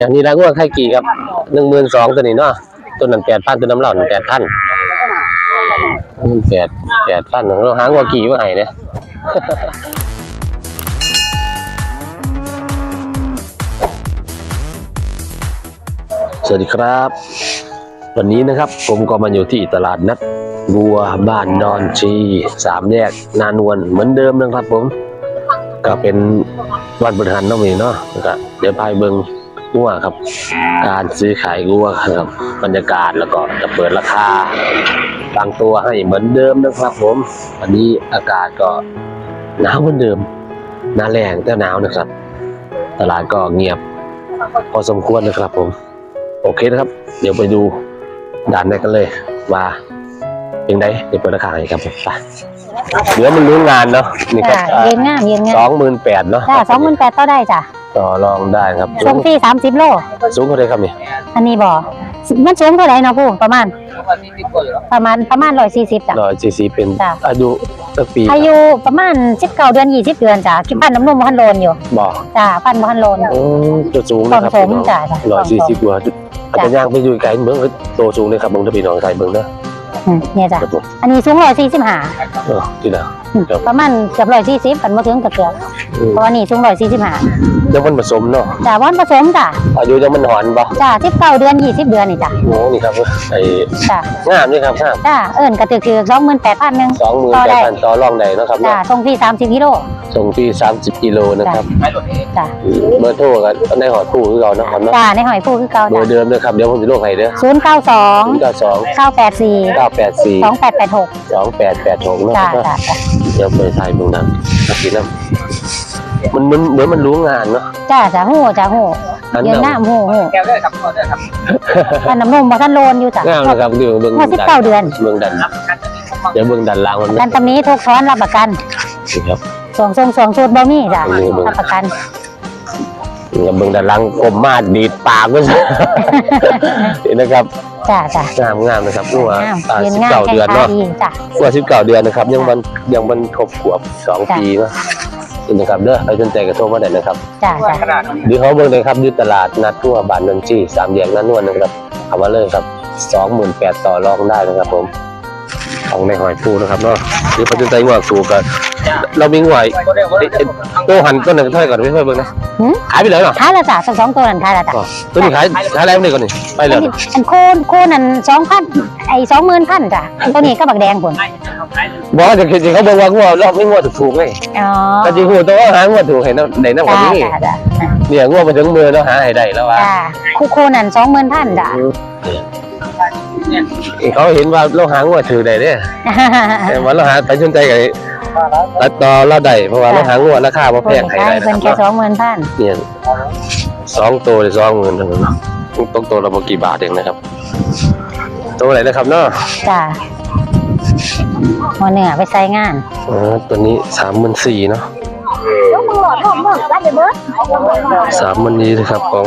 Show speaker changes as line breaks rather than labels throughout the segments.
อย่างนี้แล้วว่าไข่กี่ครับหนึ่งหมื่นสองตัวนี้เนาะตัวนั้นแปดพันตัวน้ำเหล่าแปดพันแปดแปดพันเราหางว่ากี่ว่าไงเนี่ยสวัสดีครับ วันนี้นะครับผมก็มาอยู่ที่ตลาดนัดบัวบ้านดอนชีสามแยกนานวลเหมือนเดิมนะครับผม ก็เป็นวันบริหารน้องมีเนาะก็เดี๋ยวพายเบิง งัวครับ การซื้อขายงัวครับ บรรยากาศแล้วก็จะเปิดราคาบางตัวให้เหมือนเดิมนะครับผมวันนี้อากาศก็หนาวเหมือนเดิมหน้าแรงแต่หนาวนะครับ ตลาดก็เงียบ พอสมควรนะครับผม โอเคนะครับ เดี๋ยวไปดูด่านในกันเลยว่าเป็นไงเดี๋ยวเปิดราคาให้ครับผมไปเดี๋ยวมันรู้งานเนาะนี่ค
จ้ะ
รับ
เย็นงามเย็นงา
สอ
ม
งหมื่นแปดเนาะ
จ้าสองหมื่นแปดต่อได้จ้ะ
ต่อรองได้ครับ
ส่งฟรีสามสิบโล
สูงเท่าไหรครับนี่
อันนี้บ่มันสูงเท่าไหร่เนาะผู้ประมาณ ประมาณประมาณร้อยสี่สิบจ้ะ
ร้อยสี่สิบเป็น
จ้ะ
อายุตั้งปี
อายุประมาณสิบเก้าเดือนยี่สิบเดือนจ้ะคิดพันน้ำนมพันโลนอยู่
บอก
จ้าพันพันโลน
โอ้ตัวสูงนะครับ
ความสูง
พี่น้อง
จ้ะจ้ะ
ร้อยสี่สิบกว่าอาจจะ
จ้ะ
ย่างไปอยู่ไกลเมืองตัวสูงเลยครับเมืองทะพีน้องไกลเมืองเนาะ
อืมเนี่ยจ้ะ
ครับผม
อันนี้สูงร้อยสี่สิบห้า
เออที่ไหน ครับ
ประมาณเกือบร้อยสี่สิบกันมาถึงกับเกือบ
อืม
เพราะว่านี่สูงร้อยสี่สิบห้า
ยังมันผสมเนาะ
จ้าวันผสมจ้ะ
อายุยังมันหอนปะ
จ้าสิบเก้าเดือนยี่สิบเดือนนี่จ้ะ
โอ้นี่ครับไอ้
จ้ะ
งามนี่ครับงาม
จ้าเอิญกระตือคือสองหมื่นแปดพันหนึ่ง
สองหมื่น
ต่อ
แป
ได้
ดพันต่อรองใดเนาะครับ
จ้า
เนาะ
ส่งฟรีสามสิบกิโล
ส่งที่สามสิบกิโลนะครับ
จ้า
เบอร์โทรกันในหอคู่คือเรานะครับเนาะ
จ้าในหอยผู้คือเก่า
เบอ
จ้ะ
ร์เดิมนะครับเดี๋ยวผมจะโลกให้เด้อ
ศูนย์เก้าสอง
ศูนย์เก้าสอง
เก้าแปดสี่
เก้าแปดสี่
สองแปดแปดหก
สองแปดแปดหกนะ
จ้า
ครับ
จ้าจ้า
เดี๋ยวไปถ่ายเมืองนั้นอาทิตย์นั้นมันมันเหมือนมันรู้งานเนาะ
จ้าจ้าหูจ้าหู
อัน
เยืนหน้า
นั้น
หูหู
แก้วด้วยครับขอด้วยครับ
อันน้ำนมบ่ทันโลนอยู่จ้ะ
งามนะครับดูเบื้อง
ว่าสิบเก้าเดือน
เบื้องดัน
รับประกันตัวนี้ผม
เดี๋ยวเบื้องดันล่างมัน
กันตำนี้ทุกช้อนรับประกัน
นี่ครับ
สองทรงสองชุดบ่มีจ้ะ
อันนี้เบิ่ง
รับประกัน
เบื้องดันล่างกลมมาดดีดปากก็ใช่นี่นะครับ
จ้าจ้างา
มงามนะครับนี่ว่า
งาม
อ่า
เยืน
สิบเก้าเดือนเนาะ
ดีจ้ะ
ว่าสิบเก้าเดือนนะครับ ยังมันยังมันครบขวบสองปีเนาะนี่นะครับเด้อใครสนใจก็โทรมาได้นะครับ
จ้าจ้า
ด
หรือเขาเบิ่งเลยครับยึดตลาดนัดทั่วบ้านนนจีสามแยกนันนวลนะครับเอามาเลยครับสองหมื่นแปดต่อรองได้นะครับผม ของในหอยปูนะครับเนาะหรือเขาสนใจงวดสูกันเรามีงวด
ก็ได้ว่า
เอ๊ะเอ๊ะตัวหันต้นหนึ่งเท่าไหร่ก่อนไม่ค่อยเบิ่งนะขายไปเลยเหรอ
ขายแล้วจ้ะทั้งสองตัวนั่นขายแล้วจ้ะ
อ๋อตัวนี้ขายขายอะไรไม่ได้ก่อนนี่ไปเลย
อันนี้อันโคนโคนนั่นสองพันไอ้สองหมื่นพันจ้ะตัวนี้ก็บักแดงผล
บอกว่าจะคิดเขาบอกว่างวดรอบไม่งวดถูกๆไง
อ๋อ
แต่จริงหัวตัวหางวดถูกเห็นไหนน้ำกว่า
จ้า
นี้
จ้าจ้า
เนี่ยงวดมาถึงมือแล้วหาให้ได้แล้วว่า
จ้าคู่โคนนั่นสองหมื่นพันจ้ะ
เขาเห็นว่าเราหางวดถือได้เนี่ยแต่ว่าเราหาไปสนใจกับตัดต่อเราได้เพราะว่าเราหางวดราคาบ่แพ
เพิ่
ง
น
ให้
ขาย
ได้นะ
เพิ่น
ค
แค่
รับ
สองหมื่นพัน
เนี่ยสองตัวเลยสองหมื่นเท่านั้นเนาะต้องตัวละบ่กี่บาทเองนะครับ ตัวไหนนะครับเนาะ
จ้าหัวเหนือไปใส่งาน
อ๋อตัวนี้สามหมื่นสี่เนาะสามหมื่นนี้นะครับของ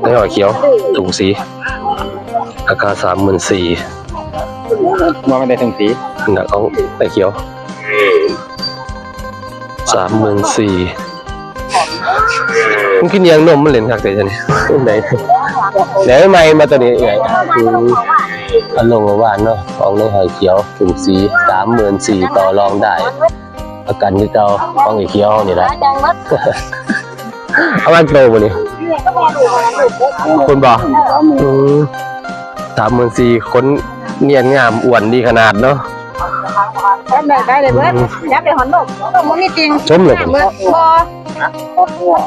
ในหอยเขียวถุงสี ราคาสามหมื่นสี่
มองไม่ได้ถึงสี
หนักของไอเขียวสามหมื่นสี่มันกินยังนมมันเหรียญคักแต่จังนี่ไหนไหนไม่มาตัวนี้ไงคืออันลงมาว่านเนาะของในหอยเขียวถุงสีสามหมื่นสี่ต่อรองได้ประกันที่เก่าของไอเขียวนี่แหละเอามันโตมานี่คนบอก สามหมื่นสี่คนเนียนงามอ้วนดีขนาดเนาะ
ได้ได้เลยเบิดยับไปหอนดกต้องมันมีจริง
ชมเลย
เบิดพอ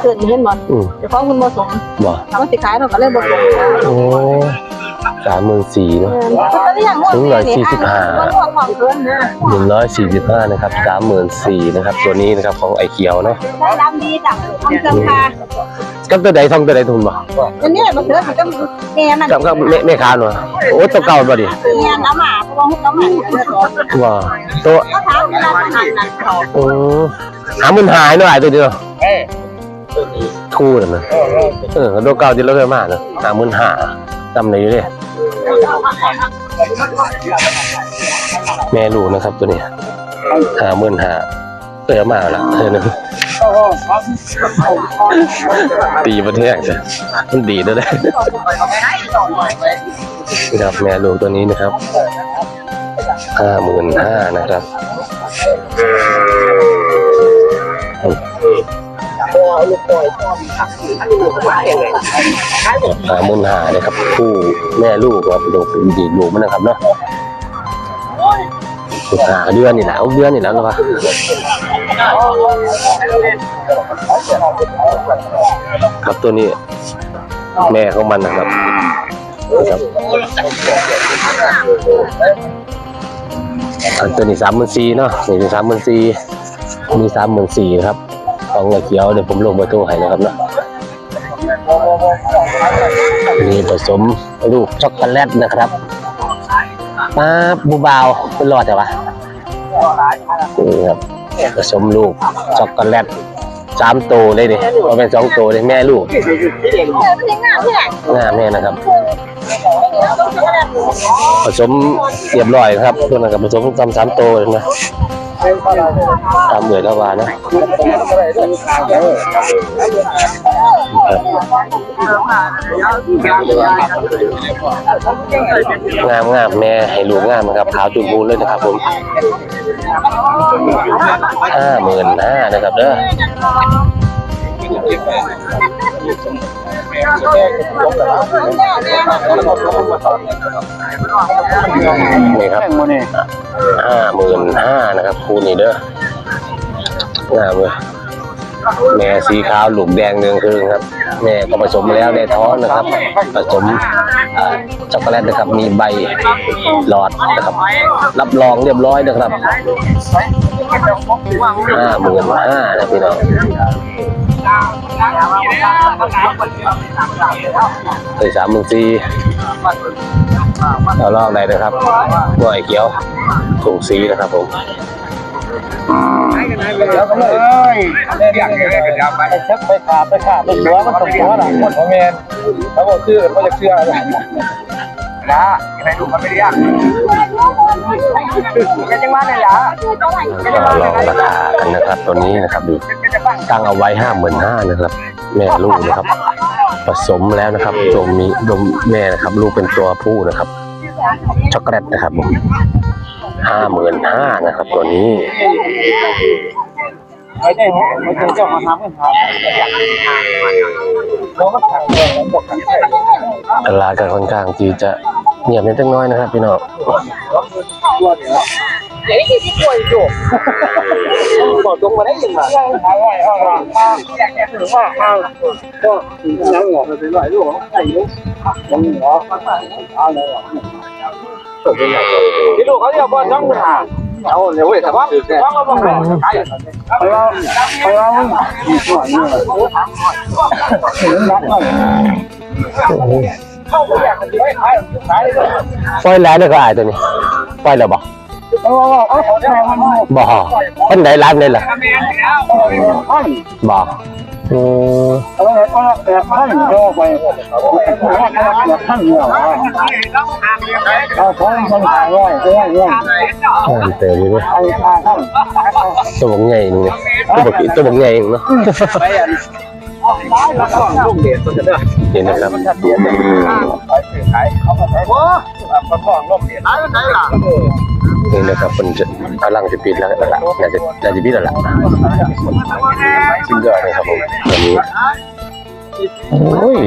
เกิดเห็นบ่
อืม
เดี๋ยวของคุณบ่สม
บอก
เอาสิขายเราก็เลยบ่สม
โอ้สามหมื่นสี่เนาะ
ถึง145ของเกินนะ
หนึ่งร้อยสี่สิบห้านะครับสามหมื่นสี่นะครับ ตัวนี้นะครับของไอเขียวเนาะ
ได้ดำดีจ้ะทำเสื้อผ้า
กับตัวใดทองตัวใดทุนบ่
อันนี้มันเกิดมันก็แง่มัน
กับกับแม่แม่ค้าเนาะโอ้ตัวเก่าบ่ดิ
แง่น้ำหมาเพราะว่าน้ำหมาเลือดร้อน
ว่าตัว
ก็ถามเวลาทานนั่นเขา
โอ้หาหมื่นหายเนาะไอ้ตัวเดียว
เอ้ย
ทูนั่นนะเออตัวเก่าที่เราเคยมาเนาะหาหมื่นหาจำได้อยู่เลยแม่ลูกนะครับตัวนี้หาหมื่นหาเคยเอามาละเธอหนึง ตีประเทศจ้ะมันดีด้วยนะครับแม่ลูกตัวนี้นะครับห้าหมื่นห้านะครับหาหมื่นหานะครับ คู่แม่ลูกครับลูกดีลูกมันนะครับเนาะหาเดือนนี่แหละเอาเดือนนี่แล้วหรอวะ ครับตัวนี้แม่ของมันนะครับนะครับอันตัวนี้สามหมื่นสี่เนาะนี่สามหมื่นสี่มีสามหมื่นสี่ครับของเงินเขียวเดี๋ยวผมลงเบอร์โทรให้นะครับเนาะนี่ผสมลูกช็อกโกแลตนะครับป้าบบูบาวเป็นรอดแต่วะนี่ครับ ผสมลูกช็อกโกแลตสามตัวเลยดิเอาเป็นสองตัวเลยแม่ลูกหน้าแม่นะครับ ผสมเรียบร้อยนะครับเพื่อนกับผสมซ้ำสามโตเลยนะตามเหมือนละวานะงามงามแม่ให้ลูกงามนะครับขาวจุดบูนเลยนะครับผมห้าหมื่นห้านะครับเด้อ นี่ครับห้าหมื่นห้านะครับคูนี่เด้องามเลยแม่สีขาวหลุมแดงเนืองคืนครับแม่ก็ผสมแล้วในท้องนะครับ ผสมอ่าช็อกโกแลตนะครับมีใบหลอดนะครับ รับรองเรียบร้อยนะครับห้าหมื่นห้านะพี่น้อง เลยสามหมื่นสี่เราลอกได้นะครับกล้วยเขียวถุงสีนะครับผม
แล้วก็เลยเรียกเรียกกันยวไปชักไปขาไปขาไปหัวมันตกหัวหลังหมดพ่อแม่แล้วก็ชื่อก็จะเชื่ออะไร นะใครดูมันไม่ได้ยากเป็นจังหวะเลยล่ะ
เราลองราคากันนะครับตัวนี้นะครับดูตั้งเอาไว้ห้าหมื่นห้านะครับ แม่ลูกนะครับ ผสมแล้วนะครับตัวมีดมแม่นะครับ ลูกเป็นตัวผู้นะครับ ช็อกโกแลตนะครับห้าหมื่นห้านะครับ ตัวนี้
ไม่ได้ไม่ได้เจ้ามาทำกันครับเราก็ทำเลยบอกกันใช่
ตลาดกันค่อนข้างที่จะเงียบนิดน้อยนะครับพี่น้อง
เดี๋ยวที่ที่ป่วยอยู่บอกตรงมาได้ยินมาใช่ใช่ใช่ว่าข้าวก็ยังหงอกไปหน่อยลูกไอ้ลูกยังหงอกเอาที่ลูกเขาเรียกว่าจ้องมือหา เอาเดี๋ยวเว้ยแต่ว่าว่าก็บอกแบบใช่ไปว่าไปว่ามีส่วนนี่ถึงนัดหน่อยปล่
อยแล้วเลยก็อายตัวนี้ปล่อยแล้วบอก
เออเอาของแพงมัน
บอกคนไหนร้านเลยล่ะ
ทำเองแล้วท่าน
บอก อืม
เอาเอาแบบท่านเอาไปว่าแบบท่านเหรอเอาของคนขายไว้ได้เงิน
อ่านเตยนี่ด้วย
เอาทางท่าน
ตัวบกใหญ่นึงเนี่ยตัวบกตัวบกใหน่องเนาะ
ลูกเดียดตัวจะได้
นี่นะครับ
เดียดไปขายเขาก็ขายว่าประคองลูกเดียดขายไหนล่ะ
นี่นะครับมันจะกำลังจะปิดแล้วล่ะน่าจะน่าจะปิดแล้วล่ะชิ้นยอดเลยครับผมตัวนี้โอ้ย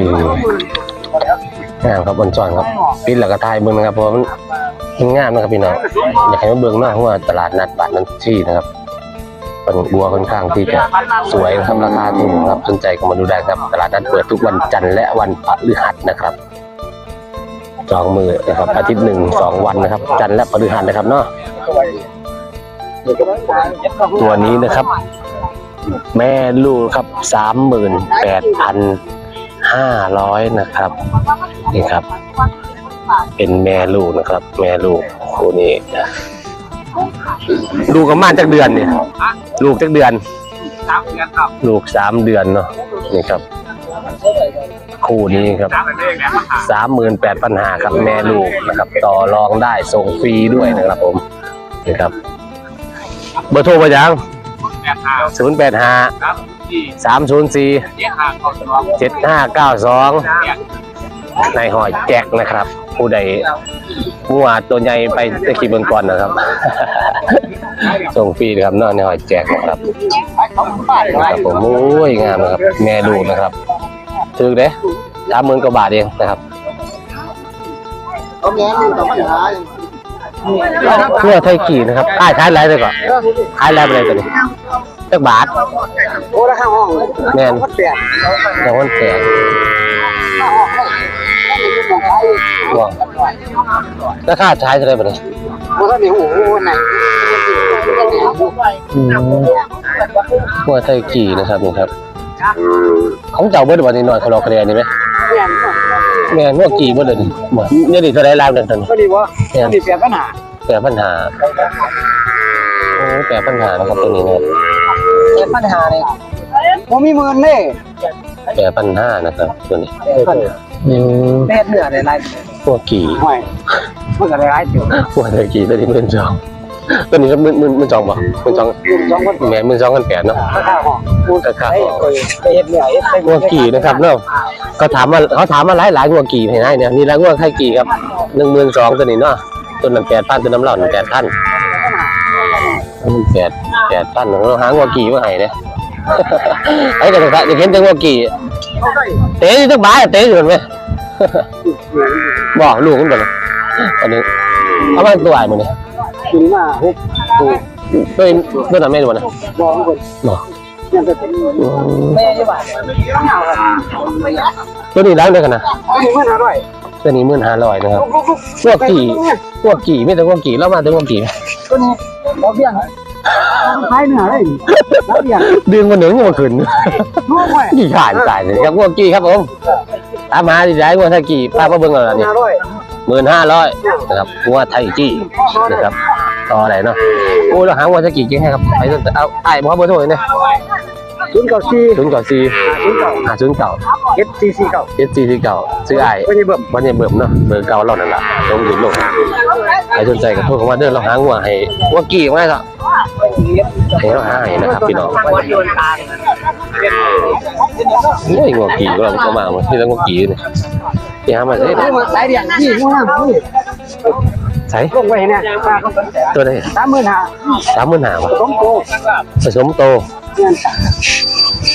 งามครับบนจอนครับปิดแล้วก็ทายเบิ้งนะครับเพราะมันมันงามนะครับพี่น้องอยากให้มาเบิ้งหน้าเพราะว่าตลาดนัดบาทนั้นที่นะครับ เป็นบัวค่อนข้างที่จะสวยนะครับราคาถูกนะครับสนใจก็มาดูได้ครับตลาดนัดเปิดทุกวันจันทร์และวันพฤหัสนะครับจองมือนะครับอาทิตย์หนึ่งสองวันนะครับ จันทร์และพฤหัสนะครับเนาะตัวนี้นะครับ แม่ลูกครับสามหมื่นแปดพันห้าร้อยนะครับนี่ครับ เป็นแม่ลูกนะครับ แม่ลูกคู่นี้ ลูกกับมาจากเดือนเนี่ยลูกจากเดือน
สามเดือนครับ
ลูกสามเดือนเนาะนี่ครับ คู่นี้ครับ
สามเดือนแล้ว
สามหมื่นแปดพันหาครับแม่ลูกนะครับ ต่อรองได้ส่งฟรีด้วยนะครับผมนี่ครับ เบอร์โทรมายังศูนย์แปดห้าสามศูนย์สี่เจ็ดห้าเก้าสองนายหอยแจกนะครับ ผู้ใดมัวตัวใหญ่ไปตะกี้เบิ่งก่อนนะครับ ส่งฟรีนะครับเนอกนายหอยแจกนะครับนะครับผมโอ้ยงามนะครับ แม่ลูกนะครับถึกเด้สามหมื่นกว่าบาทเองนะครับ
เขาแง้มอยู่กับปัญหา
เพื่อไทยกี่นะครับขายขายอะไรเลยก่อนขายอะไรไปเลยตัวนี้จักบาท
โอ้แล้วข้างห้อง
แม่น
มันเปลี่ยน
แต่คนแจก ว้าวแล้วค่าใช้เท่าไหร่ไปเลย
มันก็มีหูไหน
อืมเพื่อไทยกี่นะครับนี่ครับ ของเจ้าเบิดวันนี้หน่อยเขารอคะแนนนี่ไหมแม่นว่ากี่เบิดเลยนี่บ่เนี่ยดิเท่าไรล้านเดือนตอนนี้
ก็ดีวะดีเปลี่ยปัญหา
แก้ปัญหาโอ้แก้ปัญหานะครับตัวนี้นะครับ
เปลี่ยปัญหาเลยผมมีหมือเน่
แก้ปัญหานะครับตัวนี้ ปัญหา อืม
เล่นเหนือในไร
พวกกี่
ห่วยมันก็ได้ไรอยู่
พวกไทยกี่ตัวนี้หมื่นสองตัวนี้ก็หมื่นหมื่นหมื่นสองป่ะหมื่นสอง
สองคน
แหม่หมื่นสองกันแปดเนาะ
ข้างห้อง
พูดแต่ค่า
ไอ้ไปเฮ็ดเหนือเฮ็ดไป
งัวกี่นะครับเนาะเขาถามมาเขาถามมาหลายหลายงัวกี่ให้ได้เนี่ยนี่แล้วงัวไทยกี่ครับหนึ่งหมื่นสองตัวนี้เนาะตัวนั้นแปดพันตัวน้ำเหล่าแปดพันมันแปดแปดพันเราหางัวกี่มาให้เนี่ย ไอ้กระทะจะเห็นแต่งัวกี่ เตะอยู่ตั้งบ้านเตะอยู่เห็นไหมบอกลูกมันก่อนนะอันนี้เอามาตัวใหญ่หมาเนี่ย
กินมาฮุบ
ตัวตัวนั้นไม่รู้นะ
มองคน
บอก
ยังจะเป็น
อืม
แม่ยี่บ้าน
ตัวนี้ล้างได้กันนะ
ไม่เหมือนอร่อย
ตัวนี้มื่นห้าร้อยนะครับพวกกี่พวกกี่ไม่แต่พวกกี่แล้วมาแต่พวกกี่
ตัวนี้บ่เบี้ย งคล้ายเหนือเลยบ่เบี้ยง
ดึงมาเหนือมาขึ้น
ลูกไว้
กี่ขานตายเลยครับพวกกี่ครับผมตามหาดีใจพวกไทยกี่ป้าก็เบิ่งเอาละนี่
อร่อย
หมื่นห้าร้อยนะครับพวกไทยกี่นะครับต่ออะไรเนาะโอ้เราหาว่าไทยกี่จริงให้ครับไปต้นเอาไอ้บอกเบอร์โทรเนี่ย
ศูนย์เก้าสี่
ศูนย์เก้าสี่
ศูนย์เก้า
ห้าศูนย์เก้า
เอสซีซีเก้า
เอสสี่สี่เก้าซื้อไอ้
ไม่ได้เบิ่ม
วันนี้เบิ่มเนาะเบอร์เก่าเรานั่นแหละลงถึงลงใครสนใจก็โทรเข้ามาเด้อเราหาหัวให้ว่ากี่ไม่ก็ให้ เราหาให้นะครับพี่น้องโอ้ยงัวกี่ก็เราก็มาหมดที่แล้วงัวกี่เนี่ยที่หามาใส่
นี่มาสายเดียนนี่งูน้ำนี่
ใส่
ลงไว้เนี่ย
ตัวไหน
สามหมื่นห้า
สามหมื่นห้าบาท
สองโต
ผสมโต
เงิน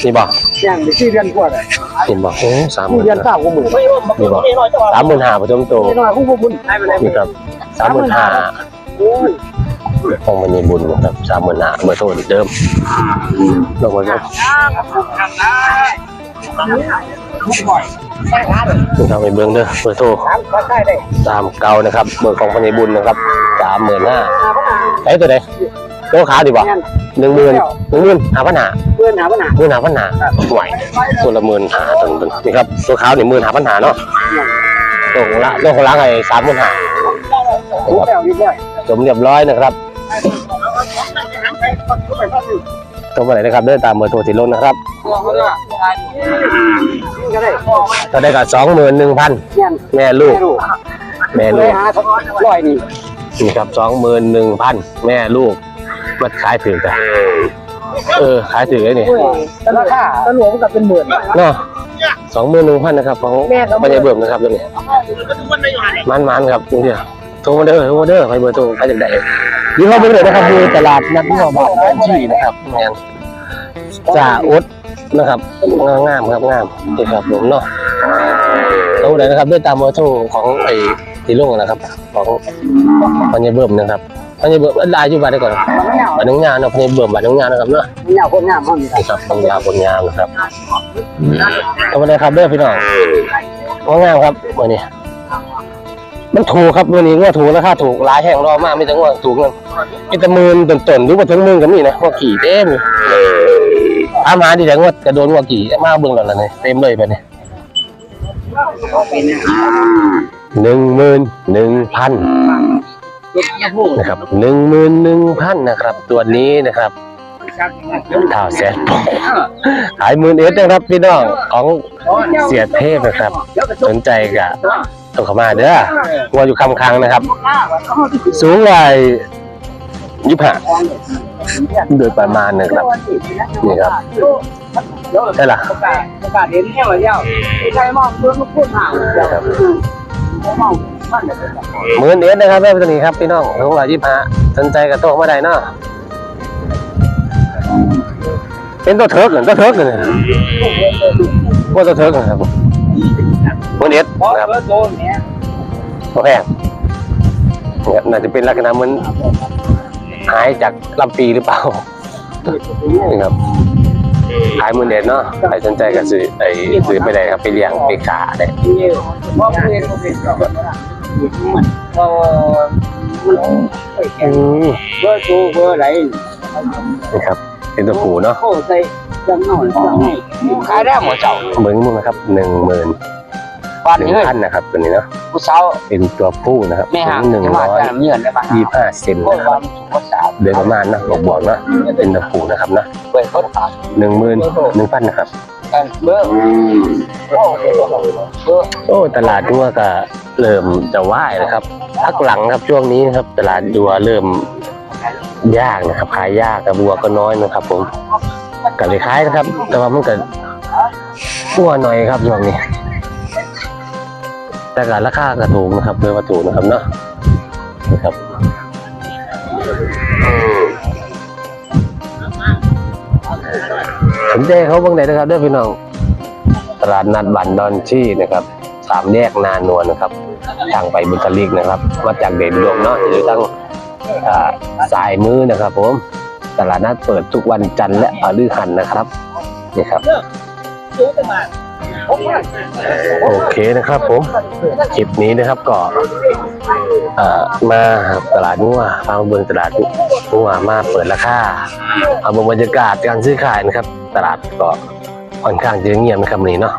นี่บอก
อย่างสี่เดือนกว่าเลย
นี่บอกโอ้สามห
สี่
มื่น
เดือนเก้าก็หมื่น
นี่บอกสามหมื่นห้าผสมโต
นี่น้อยคู่บุญ
นี่ครับสามหมื่นห้า ของมันมีบุญนะครับสามหมื่นห้าเบอร์โทรเดิมลงมาครับคุณทำไปเบิ้งเด้อเบอร์โทร
สามก็ได้ได้
ตามเก่านะครับ เบอร์ของพันบุญนะครับสามหมื่นห้าไอ้ตัวไหนตัวขาวดีกว่าหนึ่งหมื่นหนึ่งหมื่นหาพันหา
เพื่อนหาปัญหา
หมื่นหาพันหาไหวตัวละหมื่นหาตัวนึงนี่ครับตัวขาวนี่หมื่นหาพันหาเนาะตัวของละตัวของละไอ้สามหมื่นหา
คู่แก้วนิดหน่อย
สมเรียบร้อยนะครับ โทรมาเลยนะครับเดินตามเบอร์โทรที่ลงนะครับ
ก็ได้
ก็ได้กับสองหมื่นหนึ่งพัน
เงิน
แม่ลูก
ไม่รู้
แม่
เล
ลู
ย
ก
หาร้อยนี่
นี่ครับสองหมื่นหนึ่งพันแม่ลูกมันขายถือกันเออขายถือไอ้นี่
แต่ราคาตะหลวงกับเป็นหมื่น
เนาะสองหมื่นหนึ่งพันนะครับของ
แม่ก็
ปัญญาเบิ่มนะครับตัวนี้มันมันๆครับจริงๆโทรมาเด้อโทรมาเด้อไปเบอร์โทรไปจากไหน ยี่ห้อเบอร์เลยนะครับคือตลาดนัดหัวบาทบัญชีนะครับแมนจ่าอุดนะครับงามๆครับงามนี่ครับผมเนาะโทรเลยนะครับด้วยตามเบอร์โทรของไอ้ที่ลงนะครับ ของปัญญาเบิ่มนะครับปัญญาเบิ่มไลน์อยู่บ้านได้ก่อน
มันเหงา
บ้านน้องงานเนาะปัญญาเบิ่มบ้านน้องงานนะครับเนาะ
เหงาคนเหงาห้องนี้
นี่ครับปัญญาคนงามนะครับเอาไปเลยครับเด้อพี่น้องว่างามครับวันนี้ มันถูกครับวันนี้ว่าถูกราคาถูกหลายแห่งรอมากไม่ถึงว่าถูกเงินมีแต่หมื่นต้นๆหรือว่าถึงหมื่นก็มีนะว่ากี่เต็มอยู่ถามหาดีแต่ว่าจะโดนว่ากี่มาเบิ่งแล้วล่ะเนี่ยเต็มเลยไปเนี่ยหนึ่งหมื่นหนึ่งพันนะครับหนึ่งหมื่นหนึ่งพันนะครับ ตัวนี้นะครับข่าวแสนปองขายหมื่นเอ็ดนะครับพี่น้องของเสียเทพนะครับ สนใจกับ ต้องเข้ามาเด้อวัวอยู่คำคังนะครับ สูงเลยยี่สิบห้าโดยประมาณนะครับ นี่ครับใช่ล่ะ
ประกาศประกาศเห็นแค่ว่าเดียวใครมองเพื่อนมาพูดห่างเดียว
ครับ
มองมันเนี่ย
หมื่นเอ็ดนะครับแม่เป็นตัวนี้ครับพี่น้องทั้งหลายยี่สิบห้าสนใจกับโต๊ะมาได้เนาะเป็นตัวเทิร์กเหรอตัวเทิร์กเลยว่าตัวเทิร์กนะครับหมื่นเอ็ด
เพราะ
นะครับ
เพื่อนโดนเนี่ย
ตัวแพงนะครับน่าจะเป็นลักษณะเหมือนหายจากลำปีหรือเปล่านี่ครับขายหมื่นเอ็ดเนาะใครสนใจก็ซื้อไอ้ซื้อไปได้ครับไปเลี้ยงไปขาได้
เพราะเพื่อนเพื่อนก็เออเอื
ม
บอร์โทรเบอร์อะไร
นะครับเป็นตัวผูเนาะ
โอ้ใส่จังหน่อยจังให้ขายได้หมดเจ้า
เหมือนมึงนะครับหนึ่งหมื่น
บ้าน
หนึ่ง
นี้
พันนะครับตัวนี้เนาะ
ผู้สาว
เป็นตัวผู้นะครับ
แม่ห่าง
หนึ่ง
จะมา
ร้อย
จากเงื่อนได้ปะ
ยี่สิบห้าเซน
โอ้
นะครับ
บ้านผู้สาว
โดยประมาณนะบอกบอกๆเนาะเป็นตัวผู้นะครับนะ
เปิดเขาขาด
หนึ่งหมื่นหนึ่งพันนะครับ
กันเบอร์โอ้เบอร์
โอ้ตลาดดัวก็เริ่มจะว่ายนะครับพักหลังครับช่วงนี้นะครับ ตลาดดัวเริ่มยากนะครับขายยากกับบัวก็น้อยนะครับ ผมก็เลยขายนะครับ แต่ว่ามันก็บัวหน่อยครับช่วงนี้ แต่การราคาก็ถูกนะครับเพื่อว่าถูกนะครับเนาะนะครับสนใจเขาบ้างไหนนะครับเด้อพี่น้องตลาดนัดบันดอนชี่นะครับสามแยกนานวลนะครับ ทางไปบุตริกนะครับ มาจากเด่นดวงเนาะอยู่ทางสายมือนะครับผมตลาดนัดเปิดทุกวันจันทร์และพฤหัสนะครับนี่ครับ โอเคนะครับผมคลิปนี้นะครับก็เอ่อมาตลาดงัวพามาเบิ่งตลาดงัวมาเปิดราคาเอาบรรยากาศการซื้อขายนะครับ ตลาดก็ค่อนข้างจะเงียบนะครับนี้เนาะ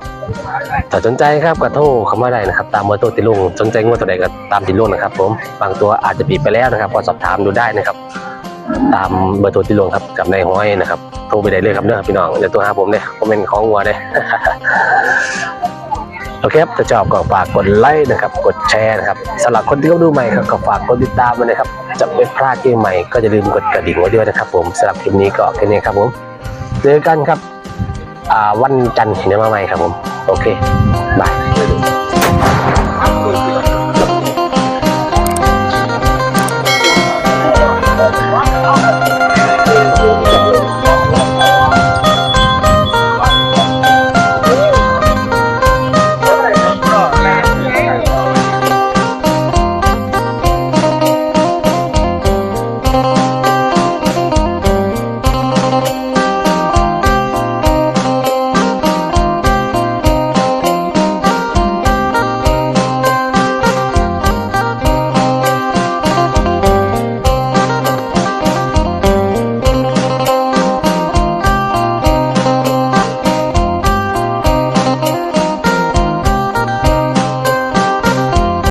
ถ้าสนใจครับก็โทรเข้ามาได้นะครับ ตามเบอร์โทรติดลงสนใจงัวตัวใดก็ตามติดลงนะครับ ผมบางตัวอาจจะปิดไปแล้วนะครับ ก็สอบถามดูได้นะครับ ตามเบอร์โทรติดลงครับกับนายห้อยนะครับโทรไปได้เลยครับเด้อพี่น้องอย่าตัวหาผมเลยผมเป็นของงัวเลยโอเคครับถ้าชอบก็ฝากกดไลค์นะครับกดแชร์นะครับสำหรับคนที่เขาดูใหม่ครับก็ฝากกดติดตามมานะครับจะไม่พลาดเกมใหม่ก็อย่าลืมกดกระดิ่งไว้ด้วยนะครับ ผมสำหรับคลิปนี้ก็แค่นี้ครับผมเจอกันครับวันจันทร์เห็นไหมมาใหม่ครับผม โอเคบาย